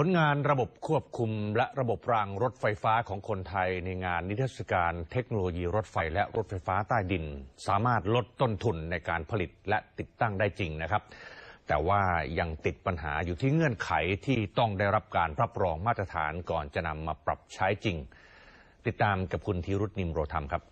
ผลงานระบบควบคุมและระบบรางรถไฟฟ้าของคนไทยในงานนิทรรศการเทคโนโลยีรถไฟและรถไฟฟ้าใต้ดิน สามารถลดต้นทุนในการผลิตและติดตั้งได้จริงนะครับ แต่ว่ายังติดปัญหาอยู่ที่เงื่อนไขที่ต้องได้รับการรับรองมาตรฐานก่อนจะนำมาปรับใช้จริง ติดตามกับคุณธีรุษนิมโรธรรมครับ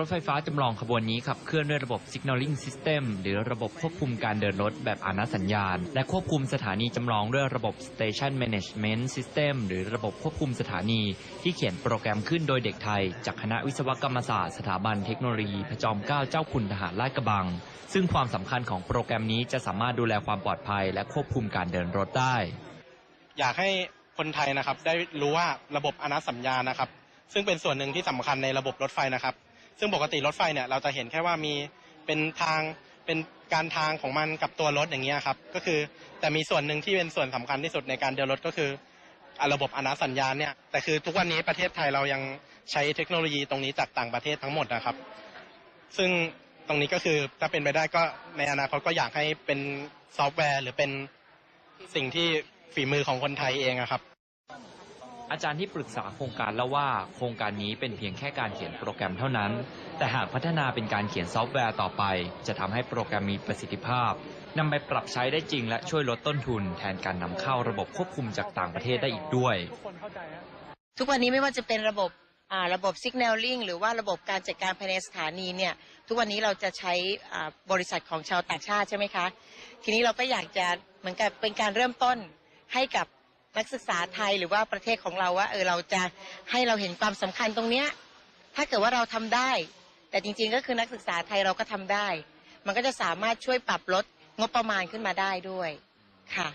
รถไฟฟ้าจำลองขบวนนี้ขับเคลื่อนด้วยระบบ Signaling System หรือระบบควบคุมการเดินรถแบบอนาสัญญาณ และควบคุมสถานีจำลองด้วยระบบ Station Management System หรือระบบควบคุมสถานี ที่เขียนโปรแกรมขึ้นโดยเด็กไทย จากคณะวิศวกรรมศาสตร์สถาบันเทคโนโลยีพระจอมเกล้าเจ้าคุณทหารลาดกระบัง ซึ่งความสำคัญของโปรแกรมนี้จะสามารถดูแลความปลอดภัย และควบคุมการเดินรถได้ อยากให้คนไทยนะครับได้รู้ว่าระบบอนัตสัญญานะครับ ซึ่งเป็นส่วนหนึ่งที่สำคัญในระบบรถไฟนะครับ ซึ่งปกติรถไฟเนี่ยเราจะเห็นแค่ว่ามีเป็นทางเป็นการทางของมันกับตัวรถอย่างเงี้ยครับก็คือแต่มีส่วนหนึ่งที่เป็นส่วนสำคัญที่สุดในการเดินรถก็คือระบบอนัตสัญญาณเนี่ยแต่คือทุกวันนี้ประเทศไทยเรายังใช้เทคโนโลยีตรงนี้จากต่างประเทศทั้งหมดนะครับ ซึ่งตรงนี้ก็คือถ้าเป็นไปได้ก็ในอนาคตก็อยากให้เป็นซอฟต์แวร์ หรือเป็นสิ่งที่ฝีมือของคนไทยเองครับ อาจารย์ที่ปรึกษาโครงการเล่าว่าโครงการนี้เป็นเพียงแค่การเขียนโปรแกรมเท่านั้น แต่หากพัฒนาเป็นการเขียนซอฟต์แวร์ต่อไป จะทำให้โปรแกรมมีประสิทธิภาพนำไปปรับใช้ได้จริงและช่วยลดต้นทุน แทนการนำเข้าระบบควบคุมจากต่างประเทศได้อีกด้วย ทุกวันนี้ไม่ว่าจะเป็นระบบอ่าระบบ signaling หรือว่าระบบการจัดการภายในสถานีเนี่ยทุกวันนี้เราจะใช้บริษัทของชาวต่างชาติใช่ไหมคะ ทีนี้เราก็อยากจะเหมือนกับเป็นการเริ่มต้นให้กับ นักศึกษาไทยหรือว่าประเทศของเราว่าเออเราจะให้เราเห็นความสำคัญตรงเนี้ยถ้าเกิดว่าเราทำได้ แต่จริงๆก็คือนักศึกษาไทยเราก็ทำได้ มันก็จะสามารถช่วยปรับลดงบประมาณขึ้นมาได้ด้วยค่ะ